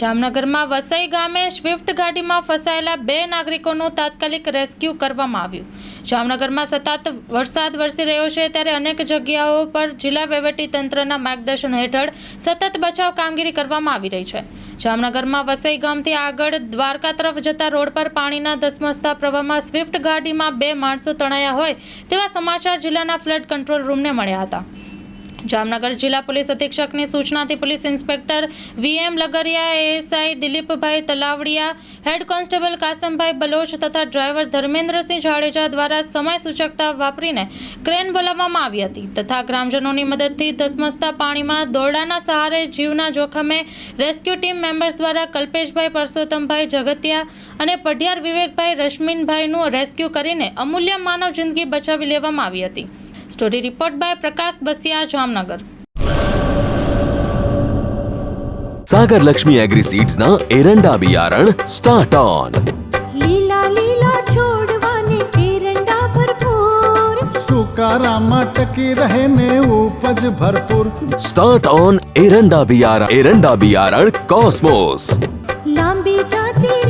જામનગરમાં વસઈ ગામે સ્વિફ્ટ ગાડીમાં ફસાયેલા બે નાગરિકોનું તાત્કાલિક રેસ્ક્યુ કરવામાં આવ્યું. જામનગરમાં સતત વરસાદ વરસી રહ્યો છે ત્યારે અનેક જગ્યાઓ પર જિલ્લા તંત્રના માર્ગદર્શન હેઠળ સતત બચાવ કામગીરી કરવામાં આવી રહી છે. જામનગરમાં વસઈ ગામથી આગળ દ્વારકા તરફ જતા રોડ પર પાણીના ધસમસતા પ્રવાહમાં સ્વિફ્ટ ગાડીમાં બે માણસો તણાયા હોય તેવા સમાચાર જિલ્લાના ફ્લડ કંટ્રોલ રૂમને મળ્યા હતા. જામનગર જિલ્લા પોલીસ અધિક્ષકની સૂચનાથી police inspector VM Lagariya, ASI Dilipbhai Talavadiya, head constable Kasambhai Baloch તથા ડ્રાઈવર ધર્મેન્દ્રસિંહ જાડેજા દ્વારા સમય સૂચકતા વાપરીને ક્રેન બોલાવવામાં આવી હતી તથા ગ્રામજનોની મદદથી ધસમસતા પાણીમાં દોરડાના સહારે જીવના જોખમે રેસ્ક્યુ ટીમ મેમ્બર્સ દ્વારા કલ્પેશભાઈ, પરસોત્તમભાઈ જગતિયા અને પઢિયાર વિવેકભાઈ રશ્મિનભાઈનું રેસ્ક્યુ કરીને અમૂલ્ય માનવ જિંદગી બચાવી લેવામાં આવી હતી. Story report by Prakash Basiya Jamnagar Sagar Lakshmi agri seeds ના એરંડા બિયારણ સ્ટાર્ટ ઓન લીલા લીલા છોડવાને એરંડા ભરપૂર સુકારામાં ટકી રહેને ઉપજ ભરપૂર સ્ટાર્ટ ઓન એરંડા બિયારણ એરંડા બિયારણ કોસ્મોસ લાંબી ચાચી